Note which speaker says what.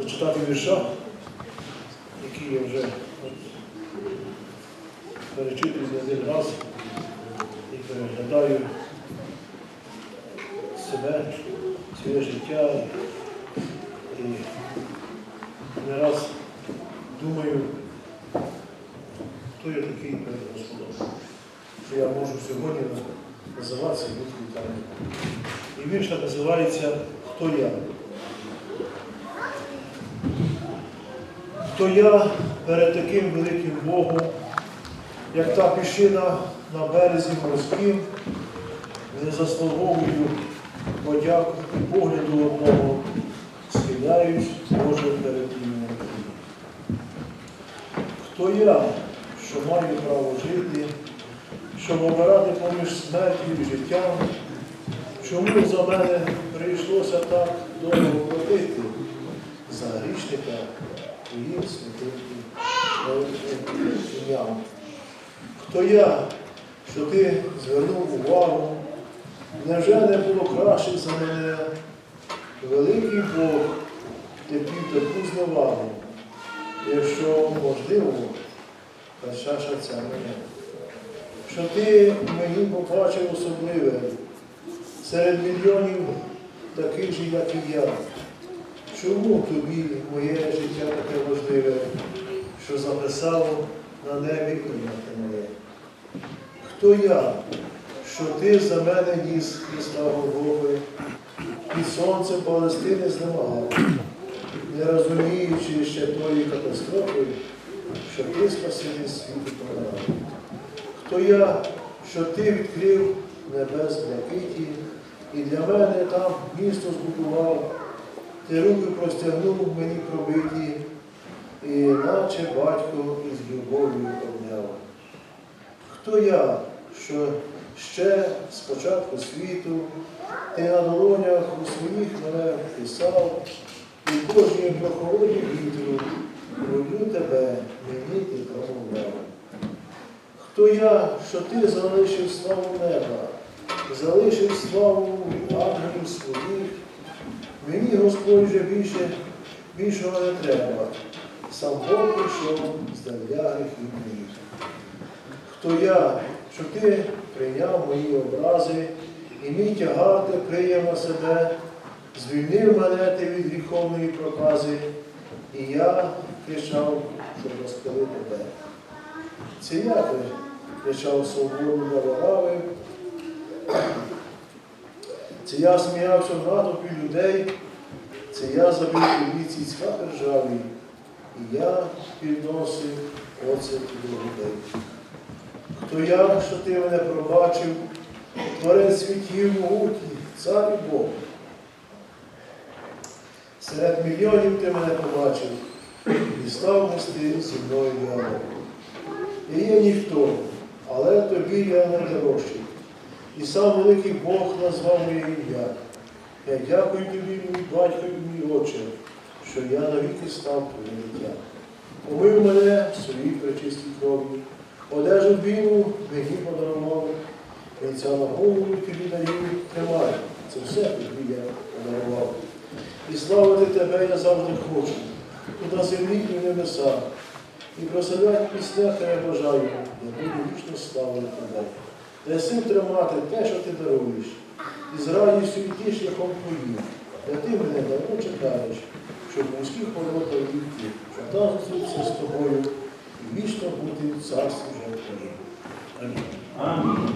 Speaker 1: Зачитати вірша, які я вже перечитую не один раз і переглядаю себе, своє життя і не раз думаю, хто я такий перед Господом, що я можу сьогодні називатися і бути вітаним. І вірша називається Хто я? Хто я перед таким великим Богом, як та пішина на березі морським, не заслуговую подяку і погляду одного, схиляюсь, Боже, перед Твоїм. Хто я, що маю право жити, щоб обирати поміж смертю і життям, чому за мене прийшлося так довго платити за грішника твоїм святим ім'ям? Хто я, що ти звернув увагу? Невже не було краще за мене? Великий Бог терпів таку зневагу, якщо можливо, та чаша ця мене. Що ти мені побачив особливе серед мільйонів таких же, як і я. Чому тобі моє життя таке важливе, що записало на небі ім'я моє? Хто я, що ти за мене ніс Христа Голгофи, під сонцем Палестини знемагав, не розуміючи ще тої катастрофи, що ти спаситель світу подав. Хто я, що ти відкрив небес блакиті, і для мене там місто збудував, ти руки простягнув мені пробиті, і наче батько із любов'ю обняв. Хто я, що ще з початку світу ти на долонях у своїх мене писав, і кожній прохолоді вітру люблю тебе, мені ти промовляв. Хто я, що ти залишив славу неба, залишив славу ангелів своїх, мені Господь вже більше, більшого не треба, сам Бог прийшов з даля гріхів моїх. Хто я, що ти прийняв мої образи, і мій тягар ти на себе, звільнив мене ти від гріховної прокази, і я кричав, щоб розпилити тебе. Це я ти кричав свободу варави. Це я сміявся в натовпі людей, це я забив тобі цицька державі, і я підносив оце до людей. Хто я, що ти мене пробачив, творець світів могутній, цар і Бог. Серед мільйонів ти мене побачив і став нести зі мною діалог. І є ніхто, але тобі я найдорожчий. І сам великий Бог назвав моє ім'я. Я дякую тобі, мій батько і мій отче, що я навіки став твоїм дитя. Помив мене в своїй пречистій крові, одежу білу мені подарував, вінця на голову тобі даю, тримай, це все тобі я подарував. І славити тебе я завжди хочу, тут на землі і в небесах. І прославляти після тебе бажаю, я буду вічно славити тебе. Даси тримати те, що ти даруєш, і з радістю йдеш шляхом твоїм, де ти мене давно чекаєш, щоб в вузьких воротах війти, щоб там зустрітися з тобою і вічно бути в царстві. Амінь.
Speaker 2: Амінь.